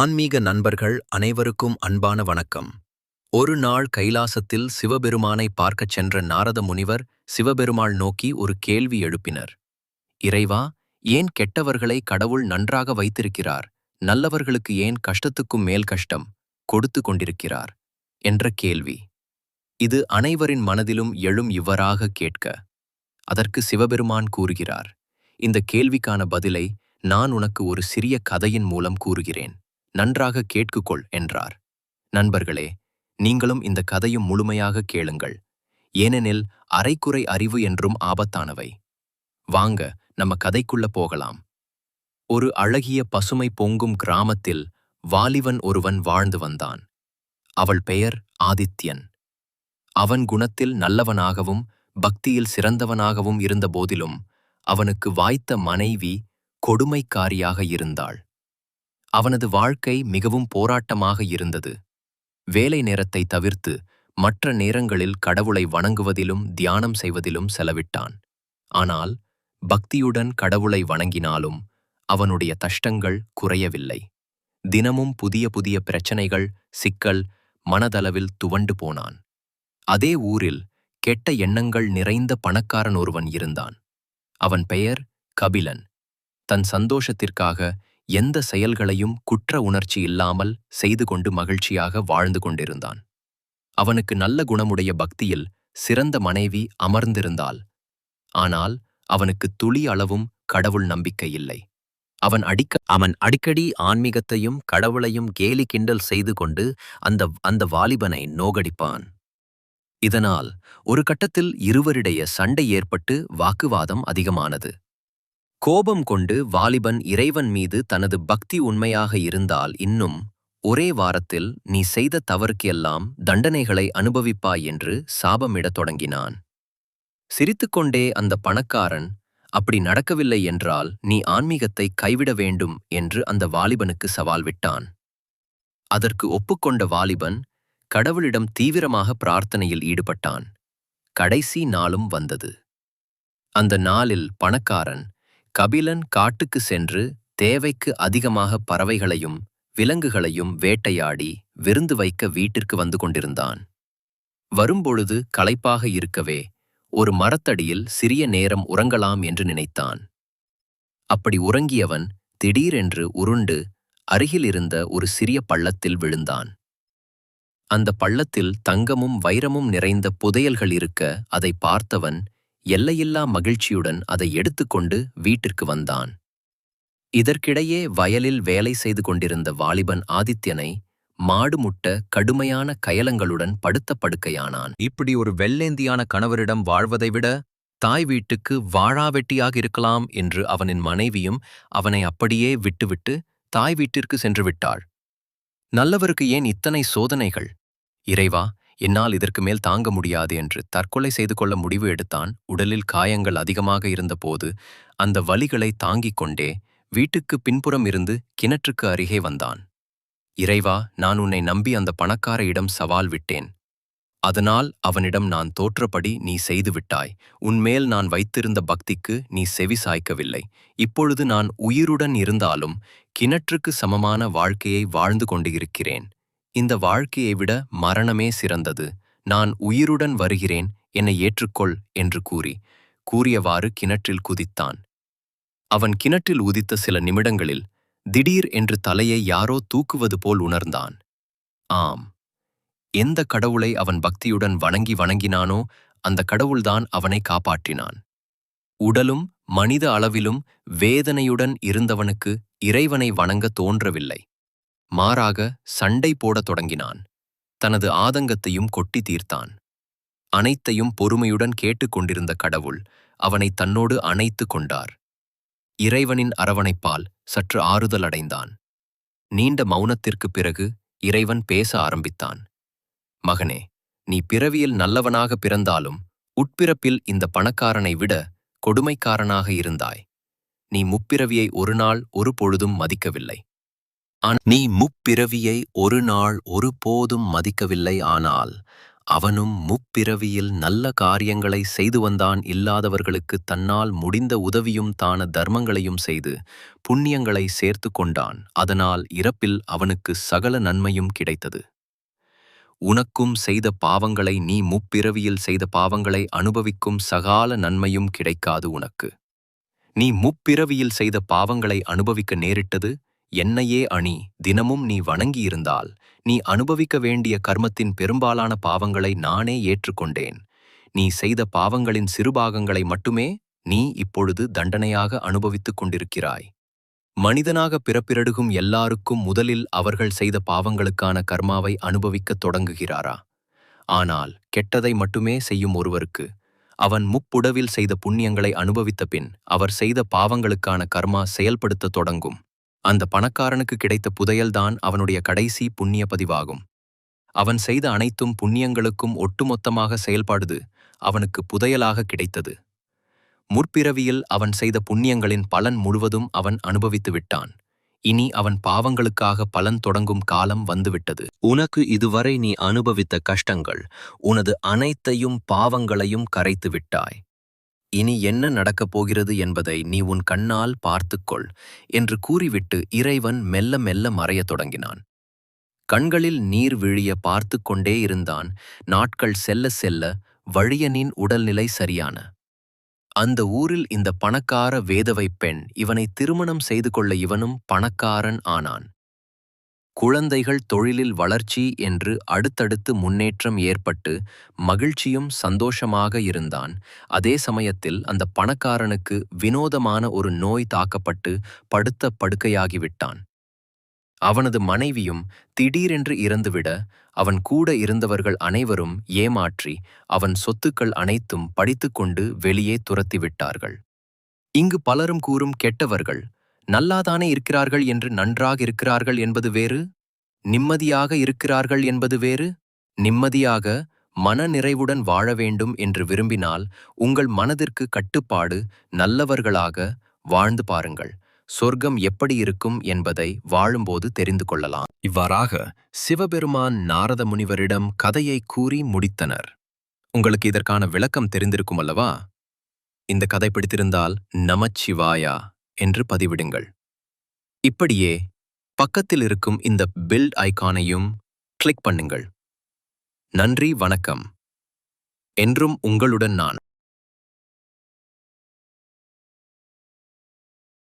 ஆன்மீக நண்பர்கள் அனைவருக்கும் அன்பான வணக்கம். ஒரு நாள் கைலாசத்தில் சிவபெருமானை பார்க்கச் சென்ற நாரத முனிவர் சிவபெருமாள் நோக்கி ஒரு கேள்வி எழுப்பினர். இறைவா ஏன் கெட்டவர்களை கடவுள் நன்றாக வைத்திருக்கிறார்? நல்லவர்களுக்கு ஏன் கஷ்டத்துக்கும் மேல் கஷ்டம் கொடுத்து கொண்டிருக்கிறார்? என்ற கேள்வி. இது அனைவரின் மனதிலும் எழும் இவ்வாறாக கேட்க அதற்கு சிவபெருமான் கூறுகிறார். இந்த கேள்விக்கான பதிலை நான் உனக்கு ஒரு சிறிய கதையின் மூலம் கூறுகிறேன். நன்றாக கேட்குக்கொள் என்றார். நண்பர்களே நீங்களும் இந்த கதையும் முழுமையாக கேளுங்கள். ஏனெனில் அரைக்குறை அறிவு என்றும் ஆபத்தானவை. வாங்க நம்ம கதைக்குள்ள போகலாம். ஒரு அழகிய பசுமை பொங்கும் கிராமத்தில் வாலிபன் ஒருவன் வாழ்ந்து வந்தான். அவள் பெயர் ஆதித்யன். அவன் குணத்தில் நல்லவனாகவும் பக்தியில் சிறந்தவனாகவும் இருந்த போதிலும் அவனுக்கு வாய்த்த மனைவி கொடுமைக்காரியாக இருந்தாள். அவனது வாழ்க்கை மிகவும் போராட்டமாக இருந்தது. வேலை நேரத்தை தவிர்த்து மற்ற நேரங்களில் கடவுளை வணங்குவதிலும் தியானம் செய்வதிலும் செலவிட்டான். ஆனால் பக்தியுடன் கடவுளை வணங்கினாலும் அவனுடைய கஷ்டங்கள் குறையவில்லை. தினமும் புதிய புதிய பிரச்சனைகள் சிக்கல் மனதளவில் துவண்டு போனான். அதே ஊரில் கெட்ட எண்ணங்கள் நிறைந்த பணக்காரன் ஒருவன் இருந்தான். அவன் பெயர் கபிலன். தன் சந்தோஷத்திற்காக எந்த செயல்களையும் குற்ற உணர்ச்சி இல்லாமல் செய்து கொண்டு மகிழ்ச்சியாக வாழ்ந்து கொண்டிருந்தான். அவனுக்கு நல்ல குணமுடைய பக்தியில் சிறந்த மனைவி அமர்ந்திருந்தாள். ஆனால் அவனுக்கு துளி அளவும் கடவுள் நம்பிக்கை இல்லை. அவன் அடிக்க அவன் அடிக்கடி ஆன்மீகத்தையும் கடவுளையும் கேலி கிண்டல் செய்து கொண்டு அந்த அந்த வாலிபனை நோகடிப்பான். இதனால் ஒரு கட்டத்தில் இருவரிடைய சண்டை ஏற்பட்டு வாக்குவாதம் அதிகமானது. கோபம் கொண்டு வாலிபன் இறைவன் மீது தனது பக்தி உண்மையாக இருந்தால் இன்னும் ஒரே வாரத்தில் நீ செய்த தவறுக்கெல்லாம் தண்டனைகளை அனுபவிப்பாய் என்று சாபமிடத் தொடங்கினான். சிரித்துக்கொண்டே அந்த பணக்காரன் அப்படி நடக்கவில்லை என்றால் நீ ஆன்மீகத்தை கைவிட வேண்டும் என்று அந்த வாலிபனுக்கு சவால் விட்டான். அதற்கு ஒப்புக்கொண்ட வாலிபன் கடவுளிடம் தீவிரமாக பிரார்த்தனையில் ஈடுபட்டான். கடைசி நாளும் வந்தது. அந்த நாளில் பணக்காரன் கபிலன் காட்டுக்கு சென்று தேவைக்கு அதிகமாக பறவைகளையும் விலங்குகளையும் வேட்டையாடி விருந்து வைக்க வீட்டிற்கு வந்து கொண்டிருந்தான். வரும்பொழுது களைப்பாக இருக்கவே ஒரு மரத்தடியில் சிறிய நேரம் உறங்கலாம் என்று நினைத்தான். அப்படி உறங்கியவன் திடீரென்று உருண்டு அருகிலிருந்த ஒரு சிறிய பள்ளத்தில் விழுந்தான். அந்த பள்ளத்தில் தங்கமும் வைரமும் நிறைந்த புதையல்கள் இருக்க அதை பார்த்தவன் எல்லையில்லா மகிழ்ச்சியுடன் அதை எடுத்துக்கொண்டு வீட்டிற்கு வந்தான். இதற்கிடையே வயலில் வேலை செய்து கொண்டிருந்த வாலிபன் ஆதித்யனை மாடு முட்ட கடுமையான கயலங்களுடன் படுத்த படுக்கையானான். இப்படி ஒரு வெள்ளேந்தியான கணவரிடம் வாழ்வதை விட தாய் வீட்டுக்கு வாழாவெட்டியாக இருக்கலாம் என்று அவனின் மனைவியும் அவனை அப்படியே விட்டுவிட்டு தாய் வீட்டிற்கு சென்று விட்டாள். நல்லவருக்கு ஏன் இத்தனை சோதனைகள்? இறைவா என்னால் இதற்கு மேல் தாங்க முடியாது என்று தற்கொலை செய்து கொள்ள முடிவு எடுத்தான். உடலில் காயங்கள் அதிகமாக இருந்தபோது அந்த வலிகளை தாங்கிக் கொண்டே வீட்டுக்கு பின்புறம் இருந்து கிணற்றுக்கு அருகே வந்தான். இறைவா நான் உன்னை நம்பி அந்த பணக்கார இடம் சவால் விட்டேன். அதனால் அவனிடம் நான் தோற்றபடி நீ செய்து விட்டாய். உன்மேல் நான் வைத்திருந்த பக்திக்கு நீ செவி சாய்க்கவில்லை. இப்பொழுது நான் உயிருடன் இருந்தாலும் கிணற்றுக்கு சமமான வாழ்க்கையை வாழ்ந்து கொண்டு இருக்கிறேன். இந்த வாழ்க்கையை விட மரணமே சிறந்தது. நான் உயிருடன் வருகிறேன் என்னை ஏற்றுக்கொள் என்று கூறி கூறியவாறு கிணற்றில் குதித்தான். அவன் கிணற்றில் உதித்த சில நிமிடங்களில் திடீர் என்று தலையை யாரோ தூக்குவது போல் உணர்ந்தான். ஆம் எந்த கடவுளை அவன் பக்தியுடன் வணங்கி வணங்கினானோ அந்த கடவுள்தான் அவனை காப்பாற்றினான். உடலும் மனித அளவிலும் வேதனையுடன் இருந்தவனுக்கு இறைவனை வணங்க தோன்றவில்லை. மாறாக சண்டை போடத் தொடங்கினான். தனது ஆதங்கத்தையும் கொட்டி தீர்த்தான். அனைத்தையும் பொறுமையுடன் கேட்டுக்கொண்டிருந்த கடவுள் அவனை தன்னோடு அணைத்து கொண்டார். இறைவனின் அரவணைப்பால் சற்று ஆறுதல் அடைந்தான். நீண்ட மௌனத்திற்குப் பிறகு இறைவன் பேச ஆரம்பித்தான். மகனே நீ பிறவியில் நல்லவனாக பிறந்தாலும் உட்பிறப்பில் இந்த பணக்காரனை விட கொடுமைக்காரனாக இருந்தாய். நீ முப்பிறவியை ஒரு நாள் ஒரு பொழுதும் மதிக்கவில்லை. நீ முப்பிறவியை ஒரு நாள் ஒருபோதும் மதிக்கவில்லை ஆனால் அவனும் முப்பிறவியில் நல்ல காரியங்களை செய்து வந்தான் இல்லாதவர்களுக்கு தன்னால் முடிந்த உதவியும் தான தர்மங்களையும் செய்து புண்ணியங்களை சேர்த்து கொண்டான். அதனால் இறப்பில் அவனுக்கு சகல நன்மையும் கிடைத்தது. உனக்கும் செய்த பாவங்களை நீ முப்பிறவியில் செய்த பாவங்களை அனுபவிக்கும் சகால நன்மையும் கிடைக்காது உனக்கு. நீ முப்பிறவியில் செய்த பாவங்களை அனுபவிக்க நேரிட்டது என்னையே அணி தினமும் நீ வணங்கியிருந்தால் நீ அனுபவிக்க வேண்டிய கர்மத்தின் பெரும்பாலான பாவங்களை நானே ஏற்றுக்கொண்டேன். நீ செய்த பாவங்களின் சிறுபாகங்களை மட்டுமே நீ இப்பொழுது தண்டனையாக அனுபவித்துக் கொண்டிருக்கிறாய். மனிதனாக பிறப்பிறடுகும் எல்லாருக்கும் முதலில் அவர்கள் செய்த பாவங்களுக்கான கர்மாவை அனுபவிக்கத் தொடங்குகிறாரா? ஆனால் கெட்டதை மட்டுமே செய்யும் ஒருவருக்கு அவன் முப்புடவில் செய்த புண்ணியங்களை அனுபவித்த பின் அவர் செய்த பாவங்களுக்கான கர்மா செயல்படுத்தத் தொடங்கும். அந்த பணக்காரனுக்கு கிடைத்த புதையல்தான் அவனுடைய கடைசி புண்ணிய பதிவாகும். அவன் செய்த அனைத்தும் புண்ணியங்களுக்கும் ஒட்டுமொத்தமாக செயல்பாடுது அவனுக்கு புதையலாக கிடைத்தது. முற்பிறவியில் அவன் செய்த புண்ணியங்களின் பலன் முழுவதும் அவன் அனுபவித்து விட்டான். இனி அவன் பாவங்களுக்காக பலன் தொடங்கும் காலம் வந்துவிட்டது. உனக்கு இதுவரை நீ அனுபவித்த கஷ்டங்கள் உனது அனைத்தையும் பாவங்களையும் கரைத்து விட்டாய். இனி என்ன நடக்கப் போகிறது என்பதை நீ உன் கண்ணால் பார்த்துக்கொள் என்று கூறிவிட்டு இறைவன் மெல்ல மெல்ல மறையத் தொடங்கினான். கண்களில் நீர் விழிய பார்த்து கொண்டே இருந்தான். நாட்கள் செல்ல செல்ல வழியனின் உடல்நிலை சரியான. அந்த ஊரில் இந்த பணக்கார வேதவை பெண் இவனை திருமணம் செய்து கொள்ள இவனும் பணக்காரன் ஆனான். குழந்தைகள் தொழிலில் வளர்ச்சி என்று அடுத்தடுத்து முன்னேற்றம் ஏற்பட்டு மகிழ்ச்சியும் சந்தோஷமாக இருந்தான். அதே சமயத்தில் அந்த பணக்காரனுக்கு வினோதமான ஒரு நோய் தாக்கப்பட்டு படுத்த படுக்கையாகிவிட்டான். அவனது மனைவியும் திடீரென்று இறந்துவிட அவன் கூட இருந்தவர்கள் அனைவரும் ஏமாற்றி அவன் சொத்துக்கள் அனைத்தும் படித்துக்கொண்டு வெளியே துரத்திவிட்டார்கள். இங்கு பலரும் கூறும் கெட்டவர்கள் நல்லாதானே இருக்கிறார்கள் என்று நன்றாக இருக்கிறார்கள் என்பது வேறு? நிம்மதியாக இருக்கிறார்கள் என்பது வேறு? நிம்மதியாக மன நிறைவுடன் வாழ வேண்டும் என்று விரும்பினால் உங்கள் மனதிற்கு கட்டுப்பாடு நல்லவர்களாக வாழ்ந்து பாருங்கள். சொர்க்கம் எப்படி இருக்கும் என்பதை வாழும்போது தெரிந்து கொள்ளலாம். இவ்வாறாக சிவபெருமான் நாரத முனிவரிடம் கதையை கூறி முடித்தனர். உங்களுக்கு இதற்கான விளக்கம் தெரிந்திருக்கும் அல்லவா? இந்த கதை பிடித்திருந்தால் நமச்சிவாயா. என்று பதிவிடுங்கள். இப்படியே பக்கத்தில் இருக்கும் இந்த பில்ட் ஐகானையும் கிளிக் பண்ணுங்கள். நன்றி வணக்கம். என்றும் உங்களுடன் நான்.